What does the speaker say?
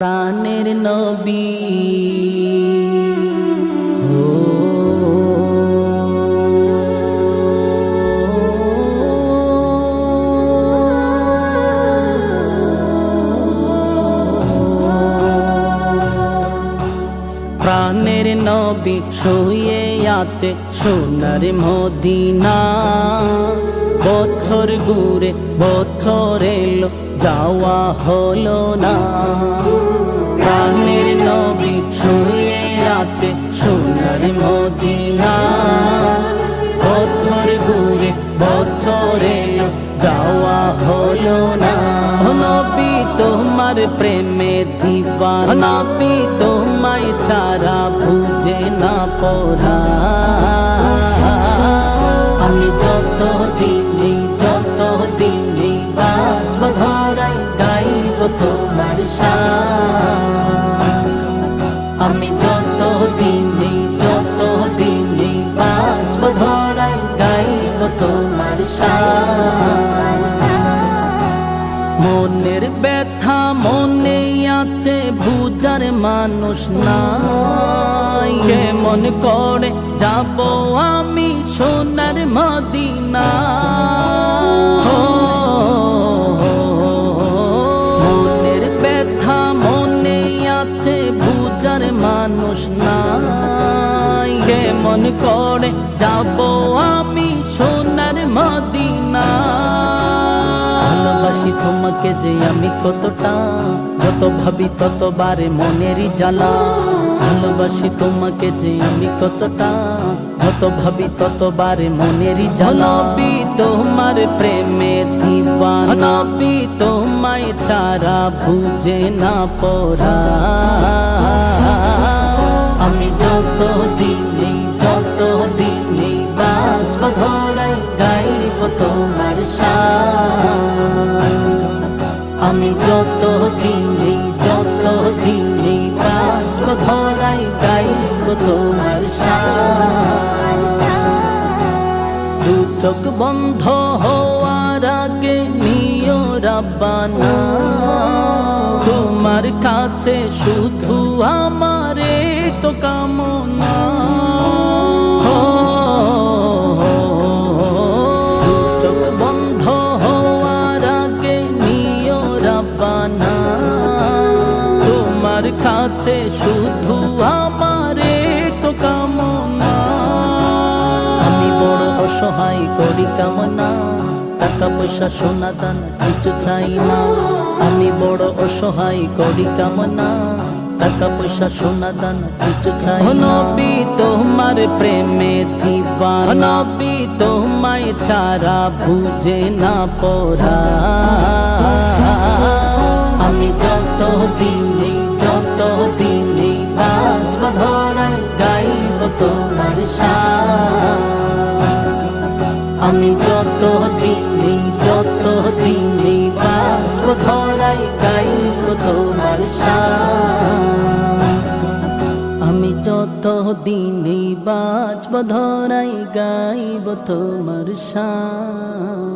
প্রাণের নবী। প্রাণের নবী শুয়ে আছে সোনার মদিনা। বছর ঘুরে বছর এলো, যাওয়া হলো না। প্রাণের নবী শুয়ে আছে সোনার মদিনা। বছর ঘুরে বছর এলো, যাওয়া হলো না। ও তোমার প্রেমে দিবানা পি তোমায় ছাড়া বুঝে না পড়া। আমি যত দিনে যত দিনে বাজব ধরাই গাইব তোমার শান মনের ব্যথা মনে আছে, বুঝার মানুষ নাই। কেমন করে যাব আমি সোনার মদিনা মনের ব্যথা মনে আছে, বুঝার মানুষ নাই। কেমন করে যাব আমি তোমাকে যে আমি কতটা যত ভাবি ততবারে মনেরই জ্বালা। ভালোবাসি তোমাকে যে আমি কতটা যত ভাবি ততবারে মনেরই জ্বালা। নবী তোমার প্রেমে দিবানা নবী তোমায় ছাড়া বুঝে না পড়া। আমি যত দিনে যত দিনে বাঁচব ধরাই গাইব তোমার চোখ বন্ধ হওয়ার আগে নিও রাব্বানা। তোমার কাছে শুধু আমারে তো কামনা। তোমার কাছে শুধু আমারে তো কামনা। আমি বড় অসহায় করি কামনা টাকা পয়সা সোনা দান কিছু চাই না। আমি বড় অসহায় করি কামনা টাকা পয়সা সোনা দান কিছু চাই নবী তোমার প্রেমে দিবানা নবী তোমায় ছাড়া বুঝে না পড়া। আমি যত দিনে আমি যত দিন বাঁচব ধরাই গাইব তোমার শান